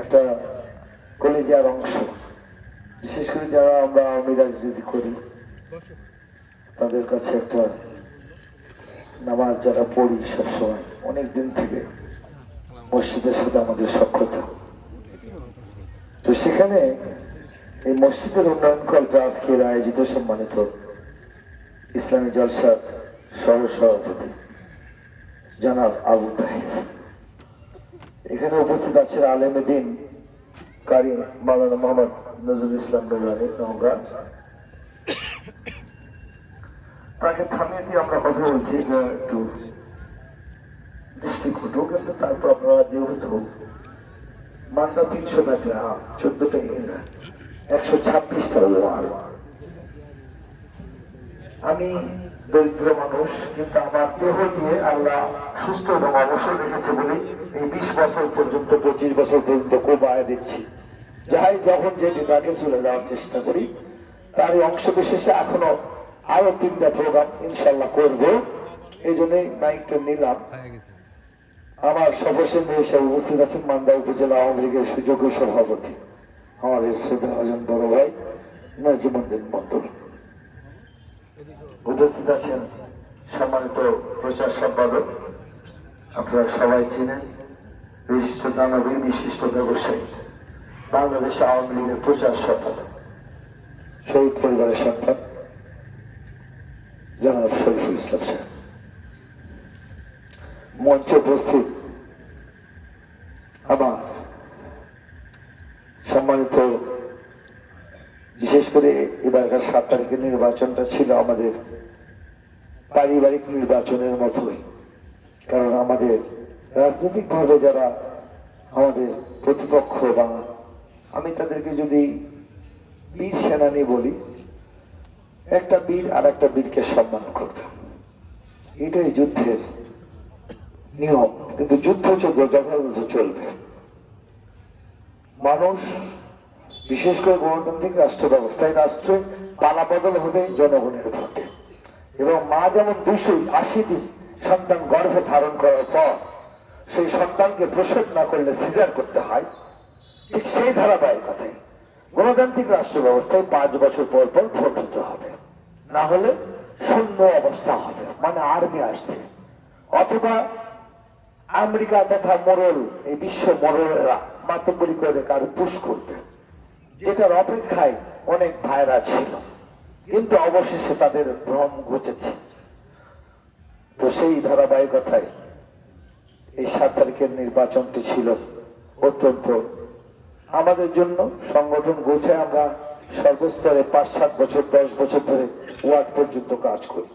একটা কলেজার অংশ। বিশেষ করে যারা আমরা আওয়ামী রাজনীতি করি, তাদের কাছে একটা নামাজ যারা পড়ি সবসময়, অনেক দিন থেকে মসজিদের সাথে আমাদের সক্ষতা তো সেখানে এই মসজিদের উন্নয়ন কল্পে আজকের আয়োজিত, সম্মানিত ইসলামী জলসার সহ সভাপতি জনাব আবু তাহির। এখানে উপস্থিত আছেন আলেম দিন কারি মাওলানা মোহাম্মদ নজরুল ইসলাম তাকে থামিয়ে দিয়ে আমরা কথা বলছি একটু দৃষ্টি ঘটুক, কিন্তু তারপর আপনারা যেহেতু মাত্রা তিনশো মেটরা চোদ্দটা ইংরা একশো ছাব্বিশটা আমি দরিদ্র মানুষ কিন্তু আমার দেহ দিয়ে আল্লাহ সুস্থ এবং অবসর রেখেছে বলে এই বিশ বছর পর্যন্ত পঁচিশ বছর পর্যন্ত খুব আয় দিচ্ছি। যাই যখন যে বিভাগে চলে যাওয়ার চেষ্টা করি তার এই অংশ বিশেষে এখনও আরও তিনটা প্রোগ্রাম ইনশাল্লাহ করব। এই জন্যই মাইকটা নিলাম। আমার সর্বশেষ হিসেবে উপস্থিত আছেন মান্দা উপজেলা আওয়ামী লীগের সুযোগ্য সভাপতি। আমাদের শ্রদ্ধা ভজন বড় ভাই নাজিমুদ্দিন মন্ডল উপস্থিত আছেন সম্মানিত প্রচার সম্পাদক। আপনারা সবাই চিনেন বিশিষ্ট দানবীর বিশিষ্ট ব্যবসায়ী, বাংলাদেশ আওয়ামী লীগের প্রচার সম্পাদক, শহীদ পরিবারের সন্তান জনাব শরীফুল ইসলাম সাহেব। মঞ্চে উপস্থিত আমার সম্মানিত বিশেষ করে এবারকার সাত তারিখের নির্বাচনটা ছিল আমাদের পারিবারিক নির্বাচনের মতোই। কারণ আমাদের রাজনৈতিকভাবে যারা আমাদের প্রতিপক্ষ বা আমি তাদেরকে যদি বীর সেনানি বলি, একটা বীর আর একটা বীরকে সম্মান করবে। এটাই যুদ্ধের নিয়ম। কিন্তু যুদ্ধ চলবে, যথাযথ চলবে। মানুষ বিশেষ করে গণতান্ত্রিক রাষ্ট্র ব্যবস্থায় রাষ্ট্রে পালা বদল হবে জনগণের ভোটে। এবং মা যেমন দুশো আশি দিন সন্তান গর্ভে ধারণ করার পর সেই সন্তানকে প্রসব না করলে সিজার করতে হয়, ঠিক সেই ধারাবাহিকতায় গণতান্ত্রিক রাষ্ট্র ব্যবস্থায় পাঁচ বছর পর পর ভোট হতে হবে। না হলে শূন্য অবস্থা হবে মানে আর্মি আসবে। অথবা আমেরিকা তথা মোরল, এই বিশ্ব মোরলেরা মাতব্বরি করে কারও পুশ করবে। যেটার অপেক্ষায় অনেক ভাইরা ছিল। কিন্তু অবশেষে তাদের ভ্রম ঘটেছে। তো সেই ধারাবাহিকতায় এই সাত তারিখের নির্বাচনটি ছিল অত্যন্ত আমাদের জন্য সংগঠন গোছে আমরা সর্বস্তরে পাঁচ সাত বছর, দশ বছর ধরে ওয়ার্ড পর্যন্ত কাজ করি।